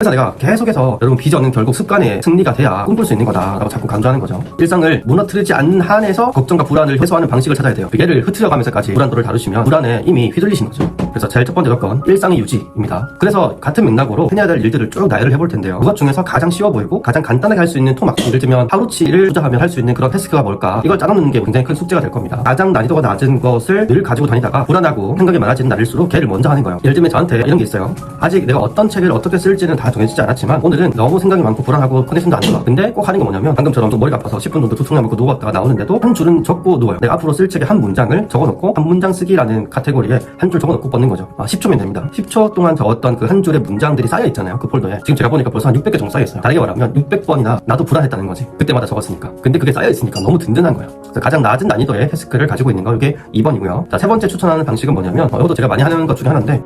그래서 내가 계속해서 여러분 비전은 결국 습관의 승리가 돼야 꿈꿀 수 있는 거다라고 자꾸 강조하는 거죠. 일상을 무너뜨리지 않는 한에서 걱정과 불안을 해소하는 방식을 찾아야 돼요. 얘를 흐트려가면서까지 불안도를 다루시면 불안에 이미 휘둘리신 거죠. 그래서 제일 첫 번째 조건 일상의 유지입니다. 그래서 같은 맥락으로 해내야 될 일들을 쭉 나열을 해볼 텐데요. 그것 중에서 가장 쉬워 보이고 가장 간단하게 할 수 있는 토막 예를 들면 하루치를 투자하면 할 수 있는 그런 태스크가 뭘까 이걸 짜놓는 게 굉장히 큰 숙제가 될 겁니다. 가장 난이도가 낮은 것을 늘 가지고 다니다가 불안하고 생각이 많아지는 날일수록 걔를 먼저 하는 거예요. 예를 들면 저한테 이런 게 있어요. 아직 내가 어떤 책을 어떻게 쓸지는 다 정해지지 않았지만 오늘은 너무 생각이 많고 불안하고 컨디션도 안 좋아. 근데 꼭 하는 게 뭐냐면 방금처럼 좀 머리가 아파서 10분 정도 두통약 먹고 누웠다가 나오는데도 한 줄은 적고 누워요. 내가 앞으로 쓸 책의 한 문장을 적어놓고 한 문장 쓰기라는 카테고리에 한 줄 적어놓고 뻗는 거죠. 아, 10초면 됩니다. 10초 동안 적었던 그 한 줄의 문장들이 쌓여 있잖아요. 그 폴더에. 지금 제가 보니까 벌써 한 600개 정도 쌓여 있어요. 다르게 말하면 600번이나 나도 불안했다는 거지. 그때마다 적었으니까. 근데 그게 쌓여 있으니까 너무 든든한 거예요. 그래서 가장 낮은 난이도의 태스크를 가지고 있는 거 이게 2번이고요. 자, 세 번째 추천하는 방식은 뭐냐면 어, 이것도 제가 많이 하는 것 중에 하나인데